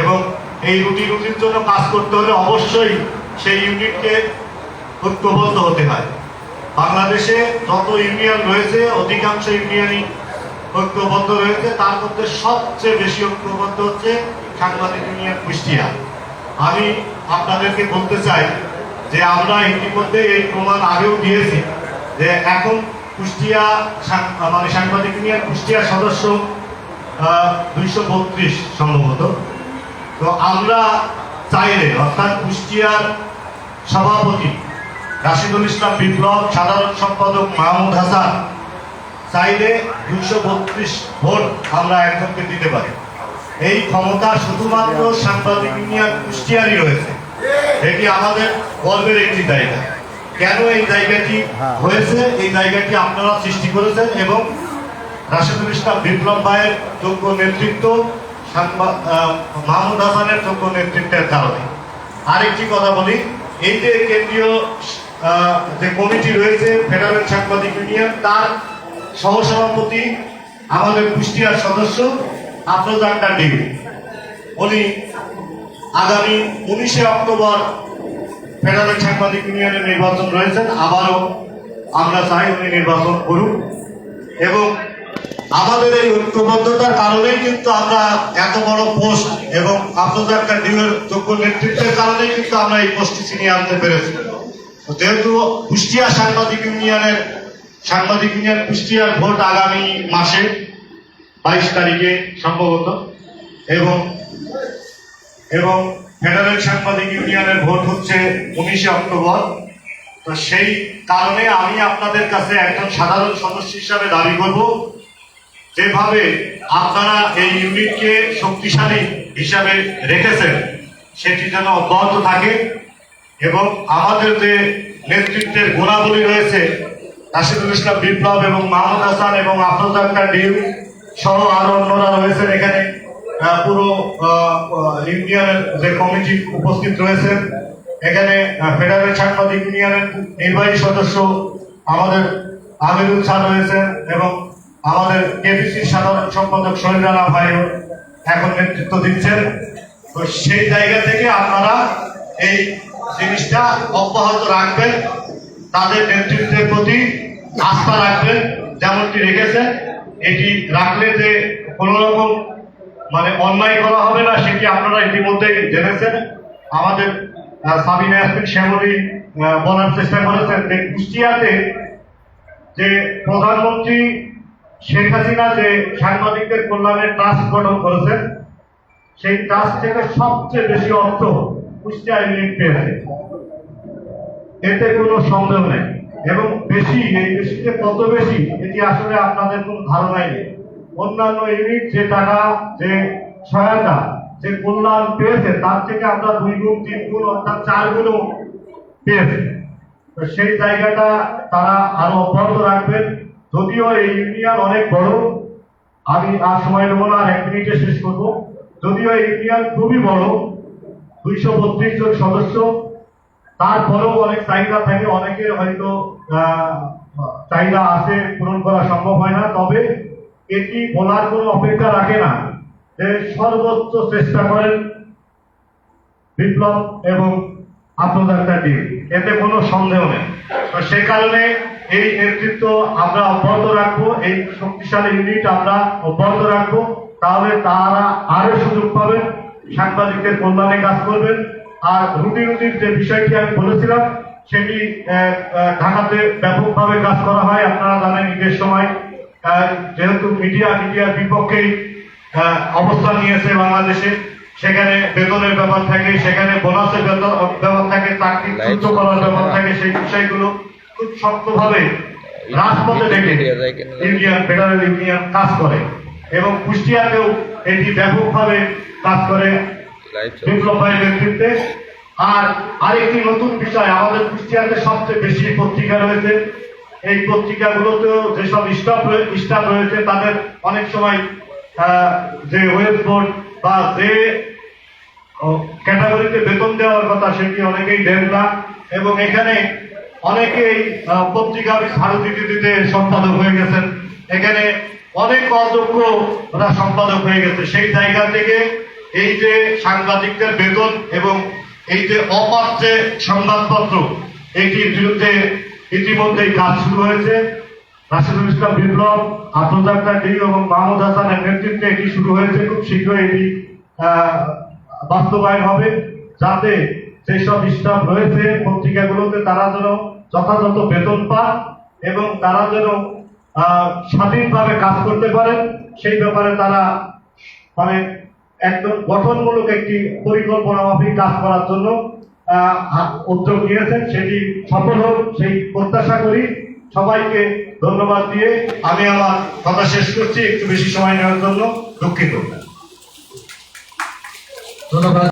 এবং এই রুটি রুটির জন্য কাজ করতে হলে অবশ্যই সেই ইউনিটকে ঐক্যবদ্ধ হতে হয়। বাংলাদেশে যত ইউনিয়ন রয়েছে, অধিকাংশ ইউনিয়নই ঐক্যবদ্ধ রয়েছে। তার মধ্যে সবচেয়ে বেশি ঐক্যবদ্ধ হচ্ছে সাংবাদিক ইউনিয়ন কুষ্টিয়া। আমি আপনাদেরকে বলতে চাই যে আমরা ইতিমধ্যে এই প্রমাণ আগেও দিয়েছি যে এখন কুষ্টিয়া মানে সাংবাদিক ইউনিয়ন কুষ্টিয়ার সদস্য দুইশো বত্রিশ সম্ভবত। তো আমরা চাইলে অর্থাৎ কুষ্টিয়ার সভাপতি রাশিদুল ইসলাম বিপ্লব, সাধারণ সম্পাদক মাহমুদ হাসান চাইলে দুশো বত্রিশ ভোট আমরা একজনকে দিতে পারি। এই ক্ষমতা শুধুমাত্র সাংবাদিক ইউনিয়ন কুষ্টিয়ারই রয়েছে। এটি আমাদের গর্বের একটি জায়গা। কেন এই জায়গাটি হয়েছে? এই জায়গাটি আপনারা সৃষ্টি করেছেন এবং রাশিদুল ইসলাম বিপ্লব ভাইয়ের যোগ্য নেতৃত্ব মাহমুদ হাসানের যোগ্য নেতৃত্বের কারণে। আরেকটি কথা বলি, এই যে কেন্দ্রীয় যে কমিটি রয়েছে ফেডারেল সাংবাদিক ইউনিয়ন তার সহসভাপতি আমাদের কুষ্টিয়ার সদস্য আফরোজ আক্তার ডিগ্রি উনি আগামী উনিশে অক্টোবর ফেডারেল সাংবাদিক ইউনিয়নের নির্বাচন রয়েছেন, আবারও আমরা চাই উনি নির্বাচন করুন এবং আমাদের এই ঐক্যবদ্ধতার কারণেই কিন্তু আমরা এত বড় পোস্ট এবং আপনাদের একটা ডিউয়ের যোগ্য নেতৃত্বের কারণেই কিন্তু আমরা এই পোস্টটি ছিনিয়ে আনতে পেরেছি। যেহেতু কুষ্টিয়া সাংবাদিক ইউনিয়নের, সাংবাদিক ইউনিয়ন কুষ্টিয়ার ভোট আগামী মাসে বাইশ তারিখে সম্ভবত, এবং এবং ফেডারেল সাংবাদিক ইউনিয়নের ভোট হচ্ছে উনিশে অক্টোবর। তো সেই কারণে আমি আপনাদের কাছে একজন সাধারণ সদস্য হিসাবে দাবি করব যেভাবে আপনারা এই ইউনিটকে শক্তিশালী হিসাবে রেখেছেন, সেটি যেন অব্যাহত থাকে এবং আমাদের যে নেতৃত্বের গুণাবলী রয়েছে রাশিদুল ইসলাম বিপ্লব এবং মাহমুদ হাসান এবং আফরোজ আক্তার ডিউ সহ আরও অন্যরা রয়েছেন এখানে। পুরো ইউনিয়নের যে কমিটি উপস্থিত রয়েছেন এখানে ফেডারেল সাংবাদিক ইউনিয়নের নির্বাহী সদস্য আমাদের আমিরুল শাহ রয়েছেন এবং আমাদের কেবিসি সাধারণ সম্পাদক শহীদ ভাইও এখন নেতৃত্ব দিচ্ছেন। তো সেই জায়গা থেকে আপনারা এই জিনিসটা অব্যাহত রাখবেন। তাদের নেতৃত্বের প্রতি আস্থা রাখবেন, যেমনটি রেখেছেন এটি রাখলে যে কোনো রকম মানে অন্যায় করা হবে না, সেটি আপনারা ইতিমধ্যেই জেনেছেন। আমাদের সাবিনা ইয়াসমিন শ্যামলী বলার চেষ্টা করেছেন যে কুষ্টিয়াতে যে প্রধানমন্ত্রী শেখ হাসিনা যে সাংবাদিকদের কল্যাণের ট্রাস্ট গঠন করেছেন, সেই ট্রাস্ট থেকে সবচেয়ে বেশি অর্থ কুষ্টিয়া ইউনিট পেয়েছে এতে কোনো সন্দেহ নেই। এবং বেশি, এই বেশিতে কত বেশি, এটি আসলে আপনাদের কোনো ধারণাই নেই। অন্যান্য ইউনিট যে টাকা, যে সহায়তা, যে কল্যাণ পেয়েছে, তার থেকে আমরা দুই গুণ, তিন গুণ, অর্থাৎ চার গুণও পেয়েছে। সেই জায়গাটা তারা আরও অব্যাহত রাখবেন। যদিও এই ইউনিয়ন অনেক বড়, আমি আর সময় নেব না, আর এক মিনিটে শেষ করব। যদিও এই ইউনিয়ন খুবই বড়, দুইশো বত্রিশ জন সদস্য, তারপরেও অনেক চাহিদা থাকে, অনেকের হয়তো চাহিদা আছে, পূরণ করা সম্ভব হয় না, তবে এটি বলার কোনো অপেক্ষা রাখে না যে সর্বোচ্চ চেষ্টা করেন বিপ্লব এবং আত্মদাতা ডিম এতে কোনো সন্দেহ নেই। তো সে কারণে এই নেতৃত্ব আমরা অব্যাহত রাখব এই শক্তিশালী ইউনিট আমরা অব্যাহত রাখব। তাহলে তারা আরও সুযোগ পাবেন সাংবাদিকদের কল্যাণে কাজ করবেন। আর রুটি রুটির যে বিষয়টি আমি বলেছিলাম সেটি ঢাকাতে ব্যাপকভাবে কাজ করা হয় আপনারা জানেন ঈদের সময়। যেহেতু মিডিয়া মিডিয়ার বিপক্ষেই অবস্থান নিয়েছে বাংলাদেশে সেখানে বেতনের ব্যাপার থাকে সেখানে বোনাসের ব্যাপার থাকে চাকরি করার ব্যাপার থাকে সেই বিষয়গুলো। খুব শক্তভাবে রাজপথে ডেকে ইউনিয়ন ফেডারেল ইউনিয়ন কাজ করে এবং কুষ্টিয়াতেও এটি ব্যাপকভাবে কাজ করে বিপ্লব ভাইয়ের নেতৃত্বে। আর আরেকটি নতুন বিষয় আমাদের কুষ্টিয়াতে সবচেয়ে বেশি পত্রিকা রয়েছে। এই পত্রিকাগুলোতেও যেসব স্টাফ স্টাফ রয়েছে তাদের অনেক সময় যে ওয়েব বোর্ড বা যে ক্যাটাগরিতে বেতন দেওয়ার কথা সেটি অনেকেই দেন না। এবং এখানে অনেকেই আহ, পত্রিকা ছাড় দিতে সম্পাদক হয়ে গেছেন। এখানে অনেক অযোগ্য ওরা সম্পাদক হয়ে গেছে। সেই জায়গা থেকে এই যে সাংবাদিকদের বেতন এবং এই যে অপাত্রে সংবাদপত্র এইটির বিরুদ্ধে ইতিমধ্যেই কাজ শুরু হয়েছে। রাশিদুল ইসলাম বিপ্লব আত্মজাক্তার ডি এবং মাহমুদ হাসানের নেতৃত্বে এটি শুরু হয়েছে। খুব শীঘ্রই এটি বাস্তবায়ন হবে। যাতে যেসব স্টাফ রয়েছে পত্রিকাগুলোতে তারা যেন যথাযথ বেতন পান এবং তারা যেন স্বাধীনভাবে কাজ করতে পারেন, সেই ব্যাপারে তারা মানে একদম গঠনমূলক একটি পরিকল্পনা মাফিক কাজ করার জন্য উদ্যোগ নিয়েছেন। সেটি সফল হোক, সেই প্রত্যাশা করি। সবাইকে ধন্যবাদ দিয়ে আমি আমার কথা শেষ করছি। একটু বেশি সময় নেওয়ার জন্য দুঃখিত। ধন্যবাদ।